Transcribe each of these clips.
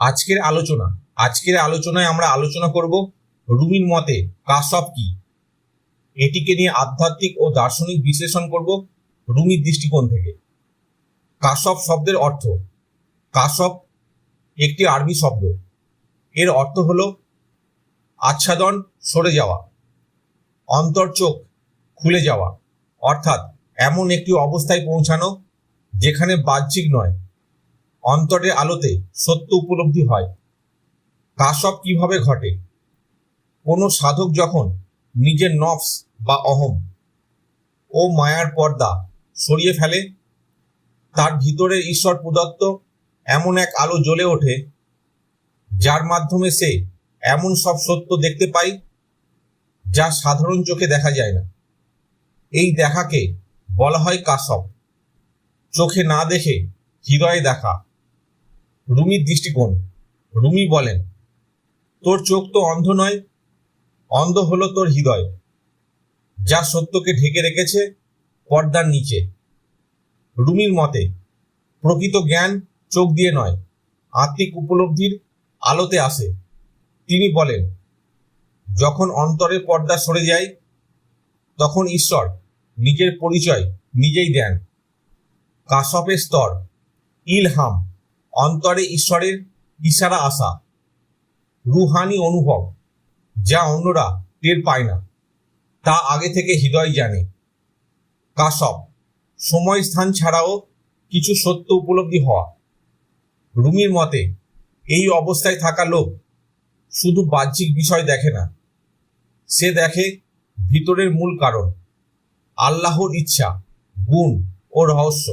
আজকের আলোচনা, আজকের আলোচনায় আমরা আলোচনা করব রুমির মতে কাসব কি? এটিকে নিয়ে আধ্যাত্মিক ও দার্শনিক বিশ্লেষণ করব রুমির দৃষ্টিকোণ থেকে। কাসব শব্দের অর্থ কাসব একটি আরবি শব্দ। এর অর্থ হল আচ্ছাদন সরে যাওয়া, অন্তর চোখ খুলে যাওয়া, অর্থাৎ এমন একটি অবস্থায় পৌঁছানো যেখানে বাহ্যিক নয় অন্তরের আলোতে সত্য উপলব্ধি হয়। কাসব কীভাবে ঘটে? কোনো সাধক যখন নিজের নফস বা অহম ও মায়ার পর্দা সরিয়ে ফেলে, তার ভিতরে ঈশ্বর প্রদত্ত এমন এক আলো জ্বলে ওঠে, যার মাধ্যমে সে এমন সব সত্য দেখতে পায় যা সাধারণ চোখে দেখা যায় না। এই দেখাকে বলা হয় কাসব চোখে না দেখে হৃদয়ে দেখা। রুমির দৃষ্টিকোণ। রুমি বলেন, তোর চোখ তো অন্ধ নয়, অন্ধ হলো তোর হৃদয়, যা সত্যকে ঢেকে রেখেছে পর্দার নিচে। রুমির মতে, প্রকৃত জ্ঞান চোখ দিয়ে নয়, আত্মিক উপলব্ধির আলোতে আসে। তিনি বলেন, যখন অন্তরের পর্দা সরে যায়, তখন ঈশ্বর নিজের পরিচয় নিজেই দেন। কাশপের স্তর, ইলহাম অন্তরে ঈশ্বরের ইশারা আসা। রুহানি অনুভব, যা অন্যরা টের পায় না, তা আগে থেকে হৃদয় জানে। কাশপ সময় স্থান ছাড়াও কিছু সত্য উপলব্ধি হওয়া। রুমির মতে, এই অবস্থায় থাকা লোক শুধু বাহ্যিক বিষয় দেখে না, সে দেখে ভিতরের মূল কারণ, আল্লাহর ইচ্ছা, গুণ ও রহস্য।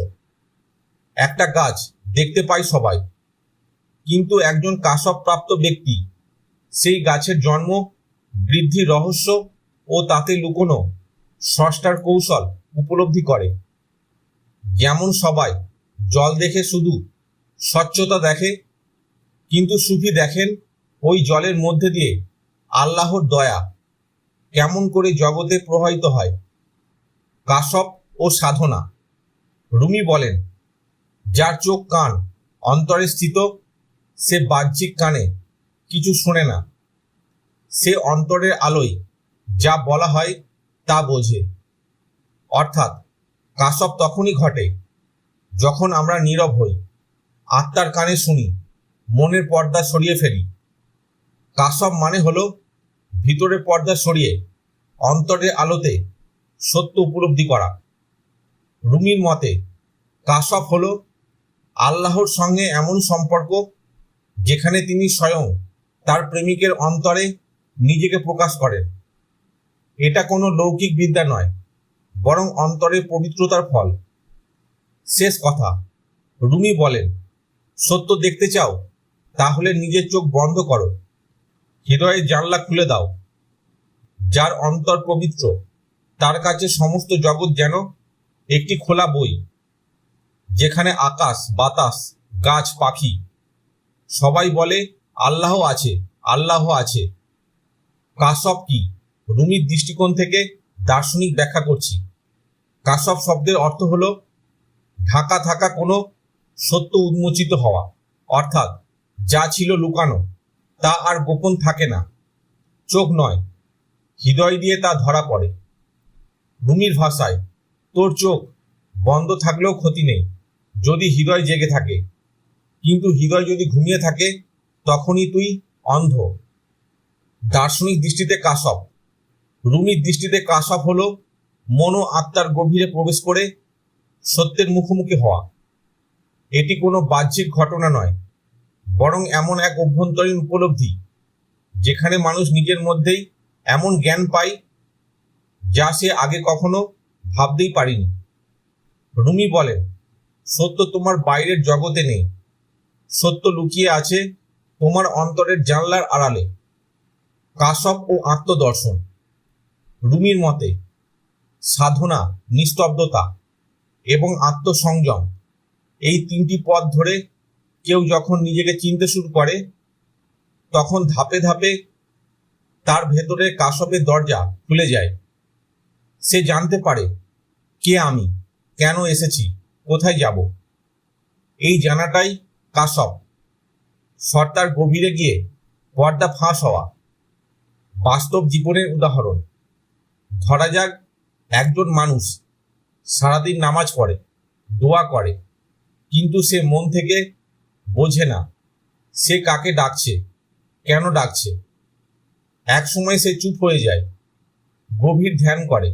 একটা গাছ দেখতে পায় সবাই। কিন্তু একজন কাশবপ্রাপ্ত ব্যক্তি, সেই গাছের জন্ম, বৃদ্ধির রহস্য ও তাতে লুকোনো স্রষ্টার কৌশল উপলব্ধি করে। যেমন সবাই জল দেখে শুধু স্বচ্ছতা দেখে, কিন্তু সুফি দেখেন ওই জলের মধ্যে দিয়ে আল্লাহর দয়া কেমন করে জগতে প্রবাহিত হয়। কাশব ও সাধনা, রুমি বলেন যার চোখ কান, অন্তরে স্থিত, সে বাহ্যিক কানে কিছু শোনে না। সে অন্তরের আলোয় যা বলা হয় তা বোঝে। অর্থাৎ কাশব তখনই ঘটে যখন আমরা নীরব হই, আত্মার কানে শুনি, মনের পর্দা সরিয়ে ফেলি। কাশব মানে হলো ভিতরের পর্দা সরিয়ে অন্তরের আলোতে সত্য উপলব্ধি করা। রুমির মতে কাশব হলো আল্লাহর সঙ্গে এমন সম্পর্ক যেখানে তিনি স্বয়ং তার প্রেমিকের অন্তরে নিজেকে প্রকাশ করেন। এটা কোনো লৌকিক বিদ্যা নয়, বরং অন্তরের পবিত্রতার ফল। শেষ কথা, রুমি বলেন, সত্য দেখতে চাও, তাহলে নিজের চোখ বন্ধ করো। হৃদয়ের জানলা খুলে দাও। যার অন্তর পবিত্র, তার কাছে সমস্ত জগৎ যেন একটি খোলা বই। যেখানে আকাশ, বাতাস, গাছ, পাখি, সবাই বলে, আল্লাহ আছে আল্লাহ আছে। কাসব কি? রুমির দৃষ্টিকোণ থেকে দার্শনিক ব্যাখ্যা করছি। কাসব শব্দের অর্থ হলো ঢাকা থাকা কোনো সত্য উন্মোচিত হওয়া, অর্থাৎ যা ছিল লুকানো, তা আর গোপন থাকে না, চোখ নয়, হৃদয় দিয়ে তা ধরা পড়ে। রুমির ভাষায়, তোর চোখ বন্ধ থাকলেও ক্ষতি নেই যদি হৃদয় জেগে থাকে। কিন্তু হৃদয় যদি ঘুমিয়ে থাকে, তখনই তুই অন্ধ। দার্শনিক দৃষ্টিতে কাশব রুমির দৃষ্টিতে কাশব হলো মনো আত্মার গভীরে প্রবেশ করে সত্যের মুখোমুখি হওয়া। এটি কোনো বাহ্যিক ঘটনা নয়, বরং এমন এক অভ্যন্তরীণ উপলব্ধি, যেখানে মানুষ নিজের মধ্যেই এমন জ্ঞান পায় যা সে আগে কখনো ভাবতেই পারিনি। রুমি বলেন সত্য তোমার বাইরের জগতে নেই। সত্য লুকিয়ে আছে তোমার অন্তরের জানলার আড়ালে। কাশব ও আত্মদর্শন। রুমির মতে, সাধনা, নিস্তব্ধতা এবং আত্মসংযম এই তিনটি পথ ধরে কেউ যখন নিজেকে চিনতে শুরু করে, তখন ধাপে ধাপে তার ভেতরে কাশপের দরজা খুলে যায়। সে জানতে পারে, কে আমি? কেন এসেছি? কোথায় যাব? এই জানাটাই কাশপ সর্দার গভীরে গিয়ে পর্দা ফাঁস হওয়া বাস্তব জীবনের উদাহরণ। ধরা যাক, একজন মানুষ সারাদিন নামাজ পড়ে, দোয়া করে, কিন্তু সে মন থেকে বোঝে না, সে কাকে ডাকছে, কেন ডাকছে। এক সময় সে চুপ হয়ে যায়, গভীর ধ্যান করে,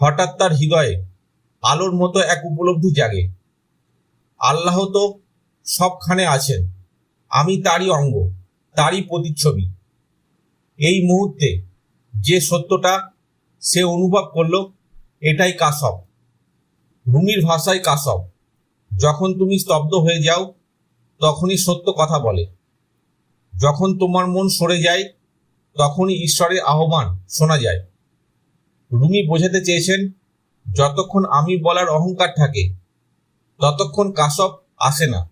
হঠাৎ তার হৃদয়ে আলোর মতো এক উপলব্ধি জাগে। আল্লাহ তো সবখানে আছেন। আমি তারই অঙ্গ, তারই প্রতিচ্ছবি। এই মুহূর্তে যে সত্যটা সে অনুভব করল, এটাই কাসব। রুমির ভাষায় কাসব। যখন তুমি স্তব্ধ হয়ে যাও, তখনই সত্য কথা বলে। যখন তোমার মন সরে যায়, তখনই ঈশ্বরের আহ্বান শোনা যায়। রুমি বোঝাতে চেয়েছেন, যতক্ষণ আমি বলার অহংকার থাকে ততক্ষণ কাসব আসে না।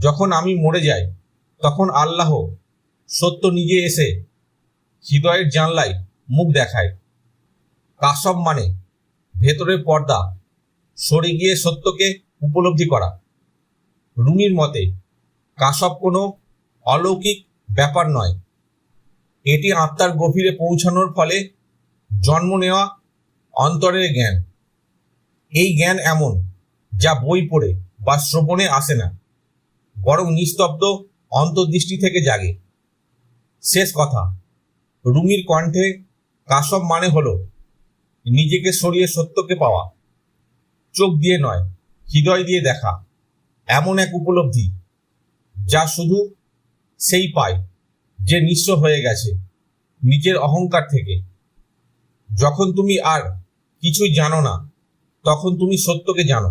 যখন আমি মরে যাই, তখন আল্লাহ সত্য নিজে এসে হৃদয়ের জানলায় মুখ দেখায়। কাসব মানে ভেতরের পর্দা, সরে গিয়ে সত্যকে উপলব্ধি করা। রুমির মতে, কাসব কোনো অলৌকিক ব্যাপার নয়। এটি আত্মার গভীরে পৌঁছানোর ফলে জন্ম নেওয়া অন্তরের জ্ঞান। এই জ্ঞান এমন যা বই পড়ে বা শ্রবণে আসে না, বরং নিস্তব্ধ, অন্তর্দৃষ্টি থেকে জাগে। শেষ কথা, রুমির কণ্ঠে কাসব মানে হলো, নিজেকে সরিয়ে সত্যকে পাওয়া। চোখ দিয়ে নয়, হৃদয় দিয়ে দেখা। এমন এক উপলব্ধি, যা শুধু সেই পায় যে নিঃস্ব হয়ে গেছে নিজের অহংকার থেকে। যখন তুমি আর কিছুই জানো না, তখন তুমি সত্যকে জানো।